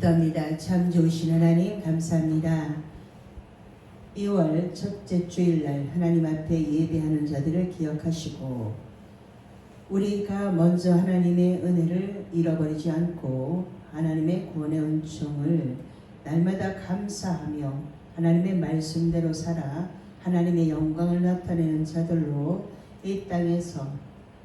기도합니다. 참 좋으신 하나님 감사합니다. 2월 첫째 주일날 하나님 앞에 예배하는 자들을 기억하시고 우리가 먼저 하나님의 은혜를 잃어버리지 않고 하나님의 구원의 은총을 날마다 감사하며 하나님의 말씀대로 살아 하나님의 영광을 나타내는 자들로 이 땅에서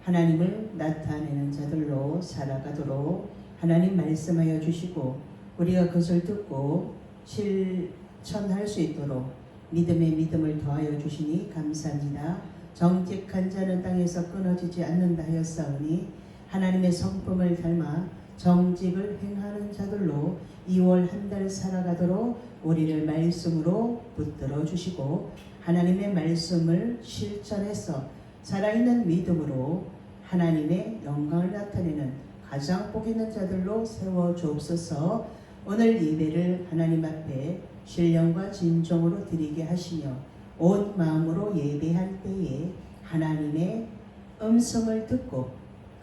하나님을 나타내는 자들로 살아가도록 하나님 말씀하여 주시고 우리가 그것을 듣고 실천할 수 있도록 믿음의 믿음을 더하여 주시니 감사합니다. 정직한 자는 땅에서 끊어지지 않는다 하였사오니 하나님의 성품을 닮아 정직을 행하는 자들로 2월 한 달 살아가도록 우리를 말씀으로 붙들어 주시고 하나님의 말씀을 실천해서 살아있는 믿음으로 하나님의 영광을 나타내는 가장 복 있는 자들로 세워 주옵소서. 오늘 예배를 하나님 앞에 신령과 진정으로 드리게 하시며 온 마음으로 예배할 때에 하나님의 음성을 듣고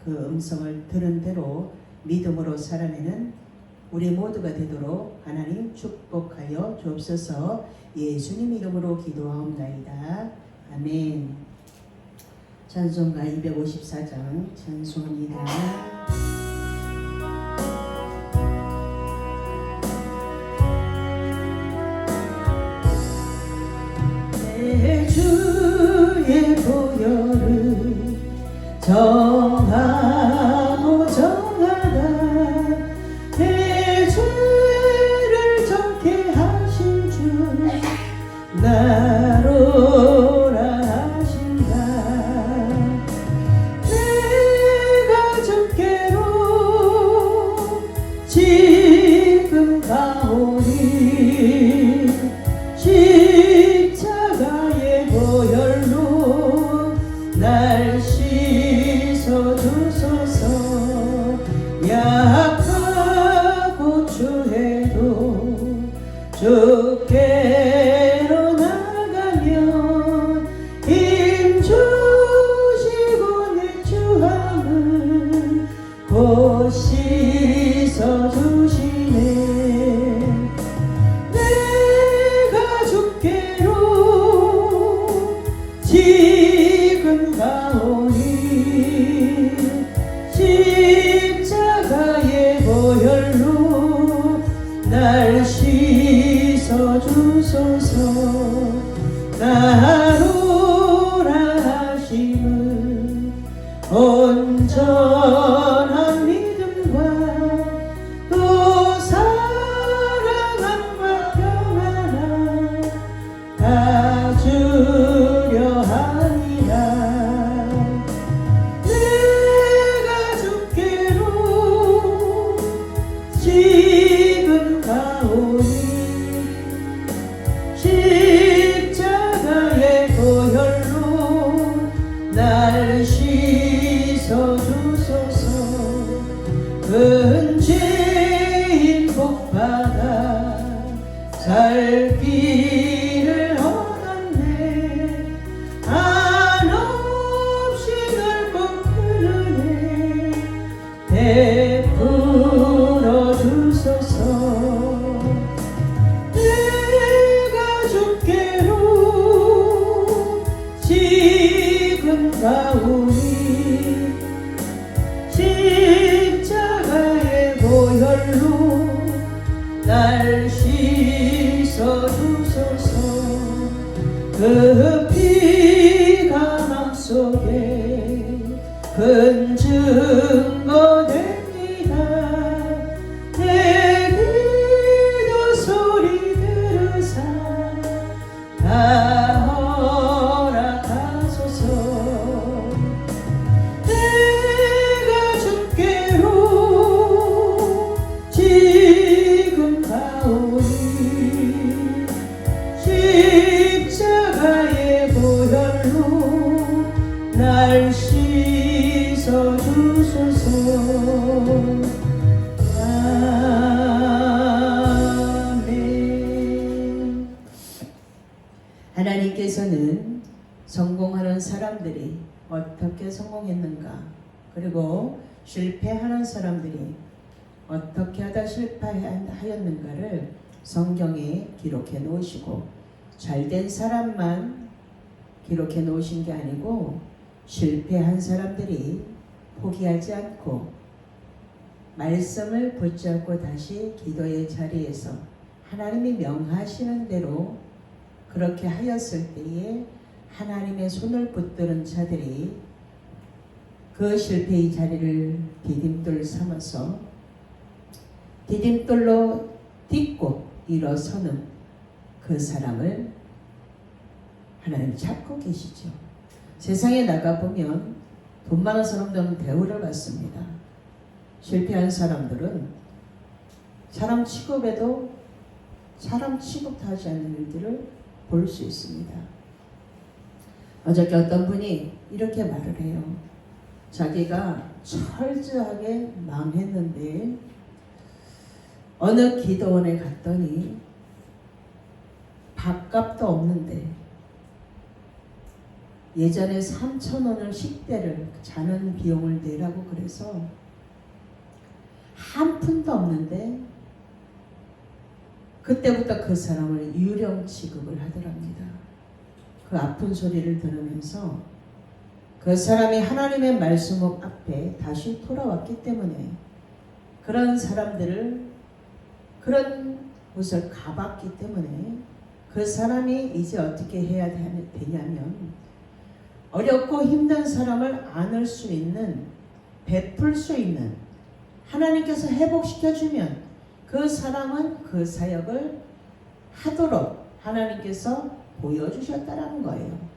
그 음성을 들은 대로 믿음으로 살아내는 우리 모두가 되도록 하나님 축복하여 주옵소서. 예수님 이름으로 기도하옵나이다. 아멘. 찬송가 254장 찬송합니다. 주의 보혈을 정 날씻 실패하는 사람들이 어떻게 하다 실패하였는가를 성경에 기록해 놓으시고 잘된 사람만 기록해 놓으신 게 아니고 실패한 사람들이 포기하지 않고 말씀을 붙잡고 다시 기도의 자리에서 하나님이 명하시는 대로 그렇게 하였을 때에 하나님의 손을 붙드는 자들이 그 실패의 자리를 디딤돌 삼아서 디딤돌로 딛고 일어서는 그 사람을 하나님 찾고 계시죠. 세상에 나가보면 돈 많은 사람들은 대우를 받습니다. 실패한 사람들은 사람 취급에도 사람 취급도 하지 않는 일들을 볼 수 있습니다. 어저께 어떤 분이 이렇게 말을 해요. 자기가 철저하게 망했는데 어느 기도원에 갔더니 밥값도 없는데 예전에 3천 원을 식대를 자는 비용을 내라고 그래서 한 푼도 없는데 그때부터 그 사람을 유령 취급을 하더랍니다. 그 아픈 소리를 들으면서 그 사람이 하나님의 말씀 앞에 다시 돌아왔기 때문에 그런 사람들을 그런 곳을 가봤기 때문에 그 사람이 이제 어떻게 해야 되냐면 어렵고 힘든 사람을 안을 수 있는 베풀 수 있는 하나님께서 회복시켜주면 그 사람은 그 사역을 하도록 하나님께서 보여주셨다라는 거예요.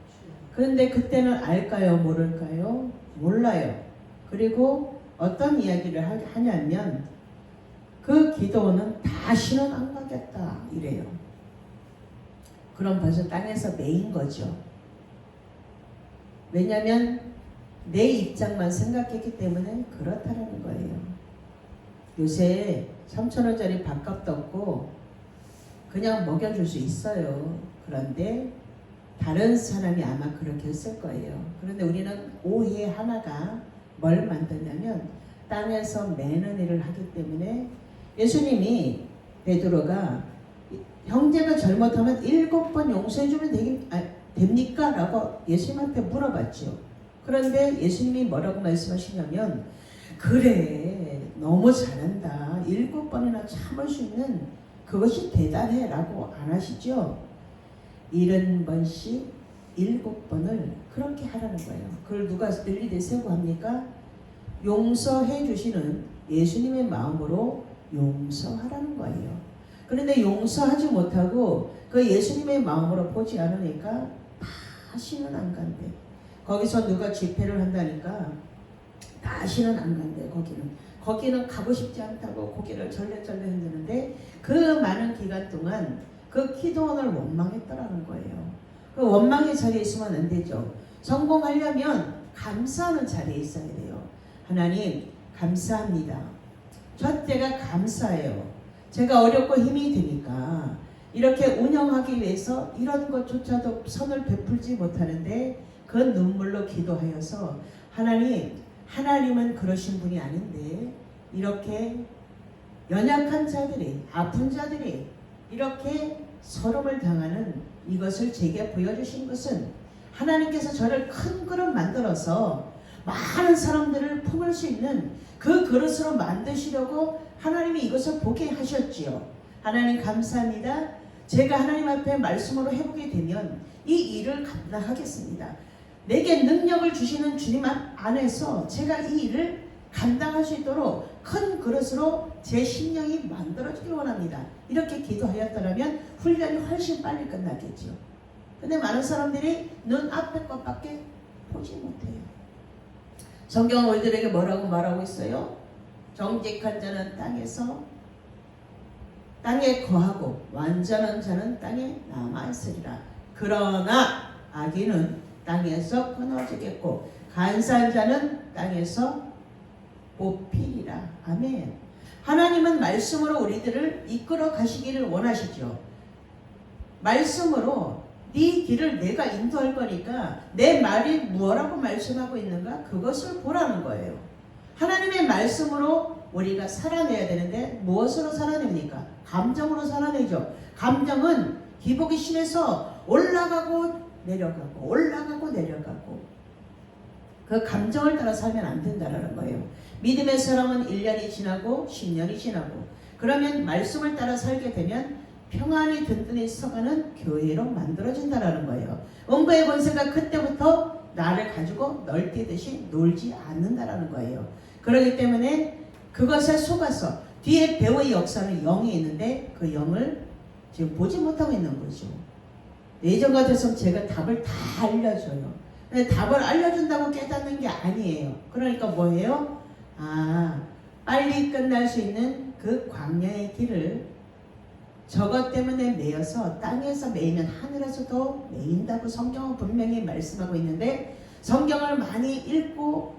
그런데 그때는 알까요? 모를까요? 몰라요. 그리고 어떤 이야기를 하냐면 그 기도는 다시는 안 가겠다 이래요. 그럼 벌써 땅에서 매인 거죠. 왜냐하면 내 입장만 생각했기 때문에 그렇다라는 거예요. 요새 3천원짜리 밥값도 없고 그냥 먹여줄 수 있어요. 그런데 다른 사람이 아마 그렇게 했을 거예요. 그런데 우리는 오해 하나가 뭘 만드냐면 땅에서 매는 일을 하기 때문에 예수님이 베드로가 형제가 잘못하면 일곱 번 용서해주면 되긴, 아, 됩니까? 라고 예수님한테 물어봤죠. 그런데 예수님이 뭐라고 말씀하시냐면 그래 너무 잘한다. 일곱 번이나 참을 수 있는 그것이 대단해 라고 안 하시죠. 일흔 번씩 일곱 번을 그렇게 하라는 거예요. 그걸 누가 늘리되 세고 합니까? 용서해 주시는 예수님의 마음으로 용서하라는 거예요. 그런데 용서하지 못하고 그 예수님의 마음으로 보지 않으니까 다시는 안 간대. 거기서 누가 집회를 한다니까 다시는 안 간대. 거기는 거기는 가고 싶지 않다고 고개를 절레절레 흔드는데 그 많은 기간 동안 그 기도원을 원망했더라는 거예요. 그 원망의 자리에 있으면 안 되죠. 성공하려면 감사하는 자리에 있어야 돼요. 하나님 감사합니다. 저 때가 감사해요. 제가 어렵고 힘이 드니까 이렇게 운영하기 위해서 이런 것조차도 선을 베풀지 못하는데 그 눈물로 기도하여서 하나님 하나님은 그러신 분이 아닌데 이렇게 연약한 자들이 아픈 자들이 이렇게 서름을 당하는 이것을 제게 보여주신 것은 하나님께서 저를 큰 그릇 만들어서 많은 사람들을 품을 수 있는 그 그릇으로 만드시려고 하나님이 이것을 보게 하셨지요. 하나님 감사합니다. 제가 하나님 앞에 말씀으로 해보게 되면 이 일을 감당하겠습니다. 내게 능력을 주시는 주님 안에서 제가 이 일을 감당할 수 있도록 큰 그릇으로 제 심령이 만들어지길 원합니다. 이렇게 기도하였더라면 훈련이 훨씬 빨리 끝나겠죠. 근데 많은 사람들이 눈 앞에 것밖에 보지 못해요. 성경은 우리들에게 뭐라고 말하고 있어요? 정직한 자는 땅에서 땅에 거하고 완전한 자는 땅에 남아 있으리라. 그러나 악인은 땅에서 끊어지겠고 간사한 자는 땅에서 뽑히리라. 아멘. 하나님은 말씀으로 우리들을 이끌어 가시기를 원하시죠. 말씀으로 네 길을 내가 인도할 거니까 내 말이 무엇라고 말씀하고 있는가 그것을 보라는 거예요. 하나님의 말씀으로 우리가 살아내야 되는데 무엇으로 살아냅니까? 감정으로 살아내죠. 감정은 기복이 심해서 올라가고 내려가고 올라가고 내려가고 그 감정을 따라 살면 안 된다는 거예요. 믿음의 사람은 1년이 지나고 10년이 지나고 그러면 말씀을 따라 살게 되면 평안이 든든히 서가는 교회로 만들어진다는 거예요. 원고의 권세가 그때부터 나를 가지고 널뛰듯이 놀지 않는다라는 거예요. 그렇기 때문에 그것에 속아서 뒤에 배우의 역사는 영이 있는데 그 영을 지금 보지 못하고 있는 거죠. 예전 같았으면 제가 답을 다 알려줘요. 근데 답을 알려준다고 깨닫는 게 아니에요. 그러니까 뭐예요? 아, 빨리 끝날 수 있는 그 광야의 길을 저것 때문에 매여서 땅에서 매이면 하늘에서도 매인다고 성경은 분명히 말씀하고 있는데 성경을 많이 읽고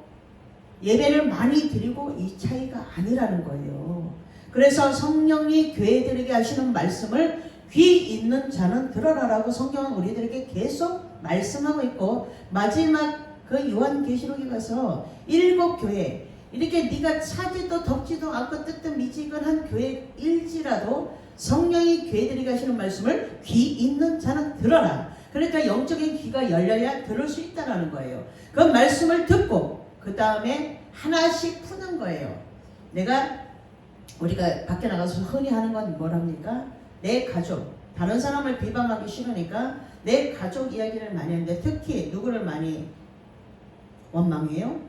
예배를 많이 드리고 이 차이가 아니라는 거예요. 그래서 성령이 교회들에게 하시는 말씀을 귀 있는 자는 들어라라고 성경은 우리들에게 계속 말씀하고 있고 마지막 그 요한계시록에 가서 일곱 교회 이렇게 네가 차지도 덥지도 않고 뜨뜻미지근한 교회일지라도 성령이 교회들에게 하시는 말씀을 귀 있는 자는 들어라. 그러니까 영적인 귀가 열려야 들을 수 있다라는 거예요. 그 말씀을 듣고 그 다음에 하나씩 푸는 거예요. 내가 우리가 밖에 나가서 흔히 하는 건 뭐랍니까? 내 가족, 다른 사람을 비방하기 싫으니까 내 가족 이야기를 많이 하는데 특히 누구를 많이 원망해요?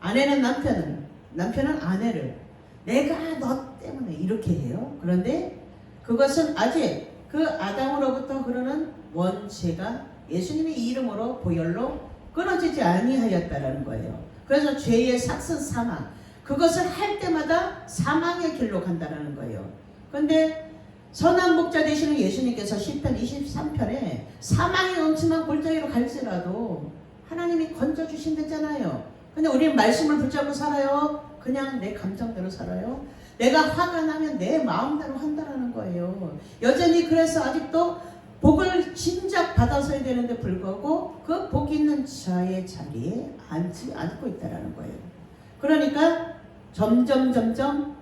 아내는 남편은, 남편은 아내를 내가 너 때문에 이렇게 해요. 그런데 그것은 아직 그 아담으로부터 흐르는 원죄가 예수님의 이름으로 보혈로 끊어지지 아니하였다라는 거예요. 그래서 죄의 삭슨 사망 그것을 할 때마다 사망의 길로 간다라는 거예요. 그런데 선한 목자 되시는 예수님께서 10편 23편에 사망의 넘침한 골짜기로 갈지라도 하나님이 건져 주신댔잖아요. 근데 우리는 말씀을 붙잡고 살아요. 그냥 내 감정대로 살아요. 내가 화가 나면 내 마음대로 한다라는 거예요. 여전히 그래서 아직도 복을 진작 받아서야 되는데 불구하고 그 복 있는 자의 자리에 앉지 않고 있다라는 거예요. 그러니까 점점 점점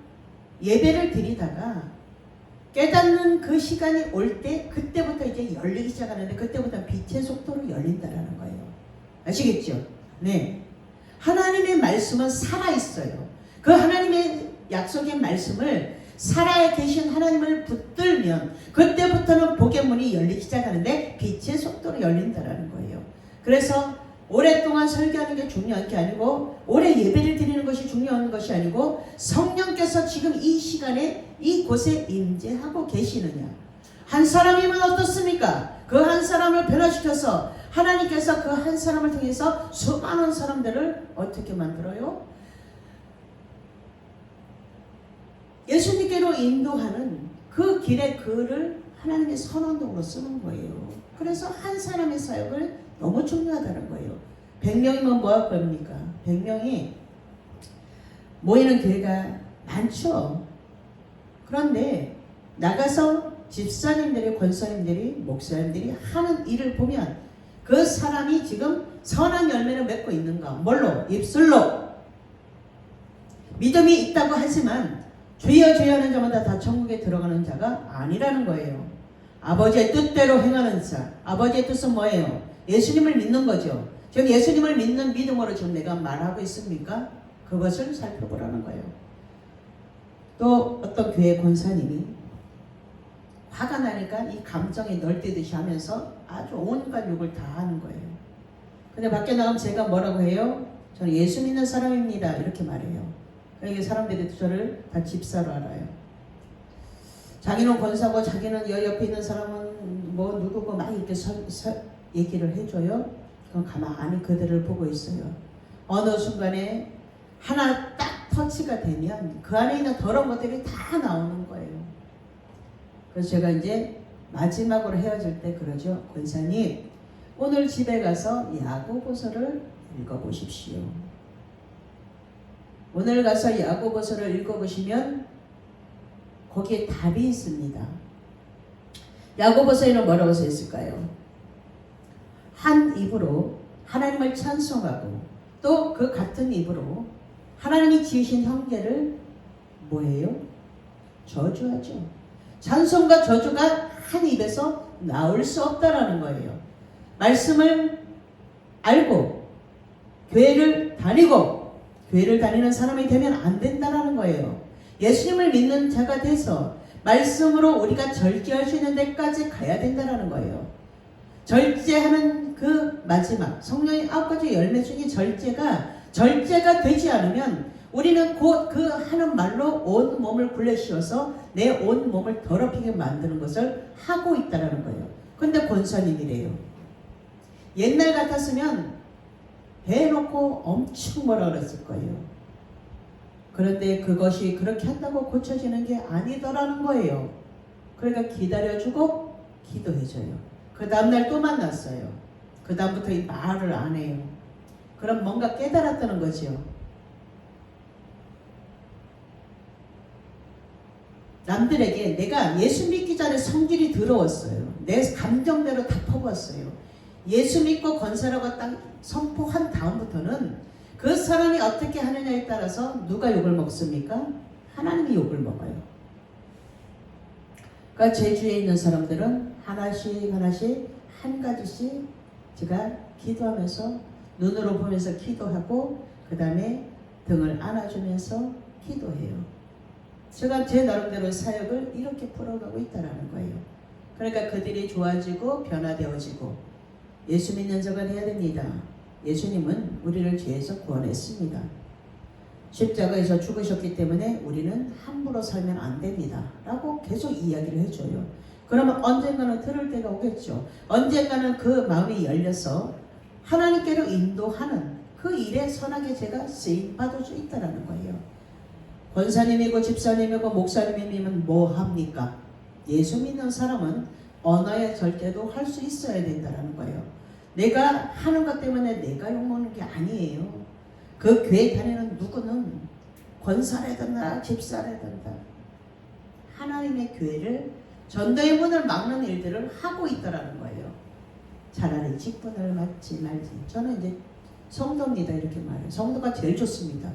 예배를 드리다가 깨닫는 그 시간이 올 때 그때부터 이제 열리기 시작하는데 그때부터 빛의 속도로 열린다라는 거예요. 아시겠죠? 네. 하나님의 말씀은 살아 있어요. 그 하나님의 약속의 말씀을 살아 계신 하나님을 붙들면 그때부터는 복의 문이 열리기 시작하는데 빛의 속도로 열린다라는 거예요. 그래서 오랫동안 설교하는 게 중요한 게 아니고 오래 예배를 드리는 것이 중요한 것이 아니고 성령께서 지금 이 시간에 이곳에 임재하고 계시느냐. 한 사람이면 어떻습니까? 그 한 사람을 변화시켜서 하나님께서 그 한 사람을 통해서 수많은 사람들을 어떻게 만들어요? 예수님께로 인도하는 그 길의 글을 하나님의 선언동으로 쓰는 거예요. 그래서 한 사람의 사역을 너무 중요하다는 거예요. 100명이면 뭐할 겁니까? 100명이 모이는 교회가 많죠. 그런데 나가서 집사님들이, 권사님들이, 목사님들이 하는 일을 보면 그 사람이 지금 선한 열매를 맺고 있는가? 뭘로? 입술로. 믿음이 있다고 하지만 주여 주여 하는 자마다 다 천국에 들어가는 자가 아니라는 거예요. 아버지의 뜻대로 행하는 자. 아버지의 뜻은 뭐예요? 예수님을 믿는 거죠. 지금 예수님을 믿는 믿음으로 지금 내가 말하고 있습니까? 그것을 살펴보라는 거예요. 또 어떤 교회 권사님이 화가 나니까 이 감정이 널뛰듯이 하면서 아주 온갖 욕을 다 하는 거예요. 근데 밖에 나가면 제가 뭐라고 해요? 저는 예수 믿는 사람입니다. 이렇게 말해요. 그러니까 사람들이 저를 다 집사로 알아요. 자기는 권사고 자기는 여 옆에 있는 사람은 뭐 누구고 막 이렇게 서, 서, 얘기를 해줘요. 그럼 가만히 그들을 보고 있어요. 어느 순간에 하나 딱 터치가 되면 그 안에 있는 더러운 것들이 다 나오는 거예요. 그래서 제가 이제 마지막으로 헤어질 때 그러죠. 권사님, 오늘 집에 가서 야고보서를 읽어보십시오. 오늘 가서 야고보서를 읽어보시면 거기에 답이 있습니다. 야고보서에는 뭐라고 써 있을까요? 한 입으로 하나님을 찬송하고 또 그 같은 입으로 하나님이 지으신 형제를 뭐예요? 저주하죠. 찬송과 저주가 한 입에서 나올 수 없다라는 거예요. 말씀을 알고 교회를 다니고 교회를 다니는 사람이 되면 안 된다라는 거예요. 예수님을 믿는 자가 돼서 말씀으로 우리가 절제할 수 있는 데까지 가야 된다라는 거예요. 절제하는 그 마지막 성령의 아홉 가지 열매 중에 절제가 절제가 되지 않으면 우리는 곧 그 하는 말로 온 몸을 굴려 씌워서 내 온 몸을 더럽히게 만드는 것을 하고 있다라는 거예요. 근데 권사님이래요. 옛날 같았으면 대놓고 엄청 뭐라 그랬을 거예요. 그런데 그것이 그렇게 한다고 고쳐지는 게 아니더라는 거예요. 그러니까 기다려주고 기도해줘요. 그 다음날 또 만났어요. 그 다음부터 이 말을 안 해요. 그럼 뭔가 깨달았다는 거죠. 남들에게 내가 예수 믿기 전에 성질이 더러웠어요. 내 감정대로 다 퍼부었어요. 예수 믿고 건설하고 딱 선포한 다음부터는 그 사람이 어떻게 하느냐에 따라서 누가 욕을 먹습니까? 하나님이 욕을 먹어요. 그러니까 제주에 있는 사람들은 하나씩 하나씩 한 가지씩 제가 기도하면서 눈으로 보면서 기도하고 그 다음에 등을 안아주면서 기도해요. 제가 제 나름대로 사역을 이렇게 풀어가고 있다라는 거예요. 그러니까 그들이 좋아지고 변화되어지고 예수 믿는 자가 해야 됩니다. 예수님은 우리를 죄에서 구원했습니다. 십자가에서 죽으셨기 때문에 우리는 함부로 살면 안 됩니다. 라고 계속 이야기를 해줘요. 그러면 언젠가는 들을 때가 오겠죠. 언젠가는 그 마음이 열려서 하나님께로 인도하는 그 일에 선하게 제가 쓰임 받을 수 있다라는 거예요. 권사님이고 집사님이고 목사님이면 뭐 합니까? 예수 믿는 사람은 언어의 절제도 할 수 있어야 된다는 거예요. 내가 하는 것 때문에 내가 욕먹는 게 아니에요. 그 교회 다니는 누구는 권사라든가 집사라든가 하나님의 교회를 전도의 문을 막는 일들을 하고 있다라는 거예요. 차라리 직분을 맡지 말지. 저는 이제 성도입니다 이렇게 말해요. 성도가 제일 좋습니다.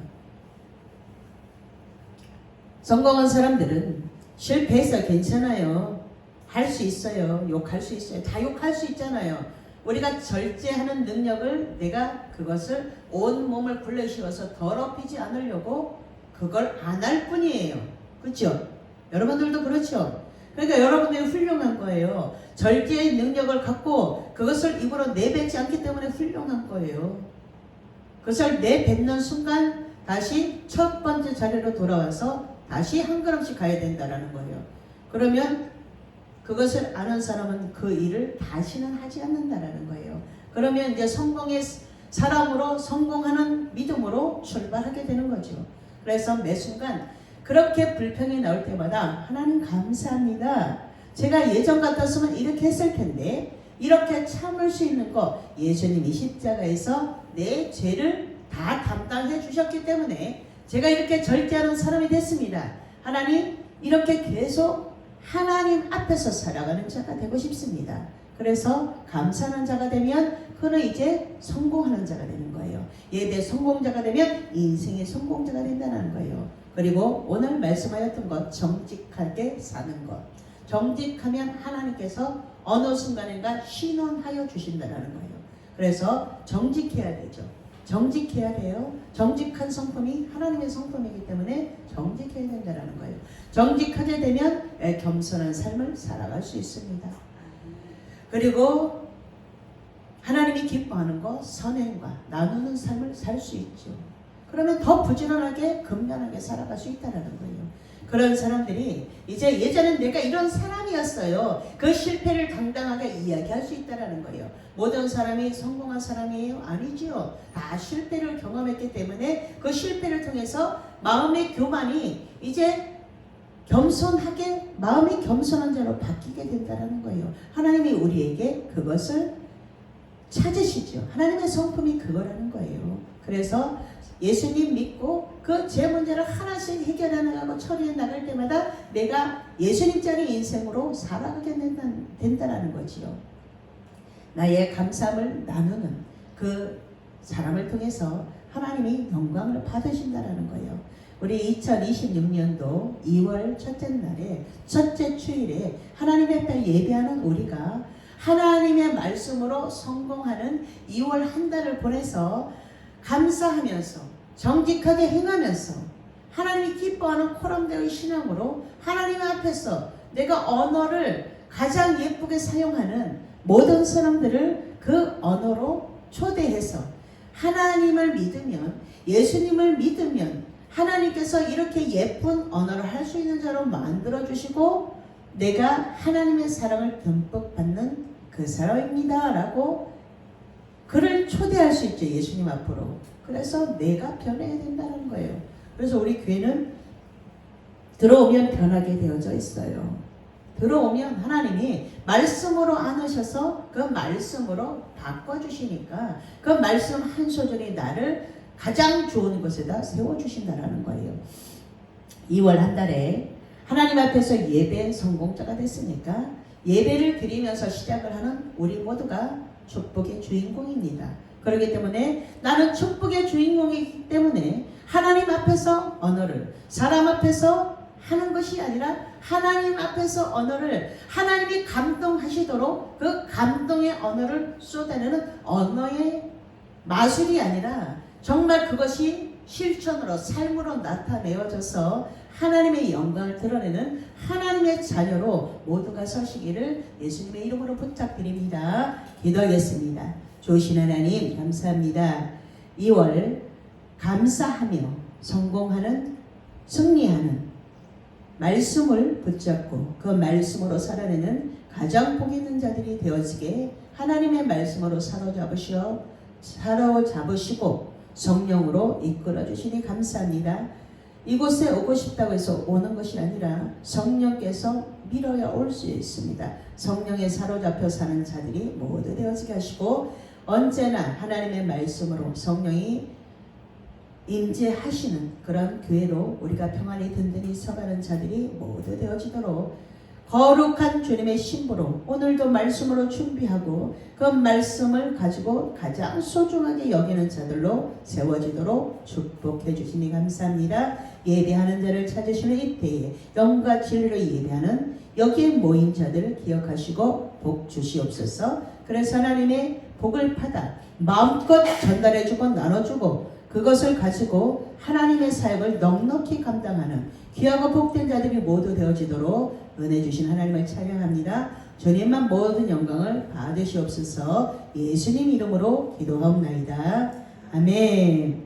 성공한 사람들은 실패해서 괜찮아요. 할 수 있어요. 욕할 수 있어요. 다 욕할 수 있잖아요. 우리가 절제하는 능력을 내가 그것을 온 몸을 굴려 씌워서 더럽히지 않으려고 그걸 안 할 뿐이에요. 그렇죠? 여러분들도 그렇죠? 그러니까 여러분들이 훌륭한 거예요. 절제의 능력을 갖고 그것을 입으로 내뱉지 않기 때문에 훌륭한 거예요. 그것을 내뱉는 순간 다시 첫 번째 자리로 돌아와서 다시 한 걸음씩 가야 된다라는 거예요. 그러면 그것을 아는 사람은 그 일을 다시는 하지 않는다라는 거예요. 그러면 이제 성공의 사람으로 성공하는 믿음으로 출발하게 되는 거죠. 그래서 매 순간 그렇게 불평이 나올 때마다 하나님 감사합니다. 제가 예전 같았으면 이렇게 했을 텐데 이렇게 참을 수 있는 거 예수님이 십자가에서 내 죄를 다 담당해 주셨기 때문에 제가 이렇게 절제하는 사람이 됐습니다. 하나님 이렇게 계속 하나님 앞에서 살아가는 자가 되고 싶습니다. 그래서 감사하는 자가 되면 그는 이제 성공하는 자가 되는 거예요. 예배 성공자가 되면 인생의 성공자가 된다는 거예요. 그리고 오늘 말씀하였던 것 정직하게 사는 것. 정직하면 하나님께서 어느 순간인가 신원하여 주신다는 거예요. 그래서 정직해야 되죠. 정직해야 돼요. 정직한 성품이 하나님의 성품이기 때문에 정직해야 된다는 거예요. 정직하게 되면 겸손한 삶을 살아갈 수 있습니다. 그리고 하나님이 기뻐하는 것, 선행과 나누는 삶을 살 수 있죠. 그러면 더 부지런하게 건강하게 살아갈 수 있다는 거예요. 그런 사람들이 이제 예전엔 내가 이런 사람이었어요. 그 실패를 당당하게 이야기할 수 있다는 거예요. 모든 사람이 성공한 사람이에요? 아니지요. 다 실패를 경험했기 때문에 그 실패를 통해서 마음의 교만이 이제 겸손하게 마음이 겸손한 자로 바뀌게 된다는 거예요. 하나님이 우리에게 그것을 찾으시죠. 하나님의 성품이 그거라는 거예요. 그래서 예수님 믿고 그 제 문제를 하나씩 해결해 나가고 처리해 나갈 때마다 내가 예수님짜리 인생으로 살아가게 된다, 된다는 거지요. 나의 감사함을 나누는 그 사람을 통해서 하나님이 영광을 받으신다라는 거예요. 우리 2026년도 2월 첫째 날에 첫째 주일에 하나님의 앞에 예배하는 우리가 하나님의 말씀으로 성공하는 2월 한 달을 보내서 감사하면서 정직하게 행하면서 하나님이 기뻐하는 코람대의 신앙으로 하나님 앞에서 내가 언어를 가장 예쁘게 사용하는 모든 사람들을 그 언어로 초대해서 하나님을 믿으면 예수님을 믿으면 하나님께서 이렇게 예쁜 언어를 할 수 있는 자로 만들어 주시고 내가 하나님의 사랑을 듬뿍 받는 그 사람입니다라고 그를 초대할 수 있죠 예수님 앞으로. 그래서 내가 변해야 된다는 거예요. 그래서 우리 교회는 들어오면 변하게 되어져 있어요. 들어오면 하나님이 말씀으로 안으셔서 그 말씀으로 바꿔주시니까 그 말씀 한 소절이 나를 가장 좋은 곳에다 세워주신다라는 거예요. 2월 한 달에 하나님 앞에서 예배 성공자가 됐으니까 예배를 드리면서 시작을 하는 우리 모두가 축복의 주인공입니다. 그렇기 때문에 나는 축복의 주인공이기 때문에 하나님 앞에서 언어를 사람 앞에서 하는 것이 아니라 하나님 앞에서 언어를 하나님이 감동하시도록 그 감동의 언어를 쏟아내는 언어의 마술이 아니라 정말 그것이 실천으로 삶으로 나타내어져서 하나님의 영광을 드러내는 하나님의 자녀로 모두가 서시기를 예수님의 이름으로 부탁드립니다. 기도하겠습니다. 좋으신 하나님 감사합니다. 2월 감사하며 성공하는 승리하는 말씀을 붙잡고 그 말씀으로 살아내는 가장 복 있는 자들이 되어지게 하나님의 말씀으로 사로잡으시어 사로잡으시고 성령으로 이끌어 주시니 감사합니다. 이곳에 오고 싶다고 해서 오는 것이 아니라 성령께서 밀어야 올 수 있습니다. 성령에 사로잡혀 사는 자들이 모두 되어지게 하시고 언제나 하나님의 말씀으로 성령이 임재하시는 그런 교회로 우리가 평안히 든든히 서가는 자들이 모두 되어지도록 거룩한 주님의 신부로 오늘도 말씀으로 준비하고 그 말씀을 가지고 가장 소중하게 여기는 자들로 세워지도록 축복해 주시니 감사합니다. 예배하는 자를 찾으시는 이때에 영과 진리로 예배하는 여기에 모인 자들을 기억하시고 복 주시옵소서. 그래서 하나님의 복을 받아 마음껏 전달해주고 나눠주고 그것을 가지고 하나님의 사역을 넉넉히 감당하는 귀하고 복된 자들이 모두 되어지도록 은혜 주신 하나님을 찬양합니다. 주님만 모든 영광을 받으시옵소서 예수님 이름으로 기도하옵나이다. 아멘.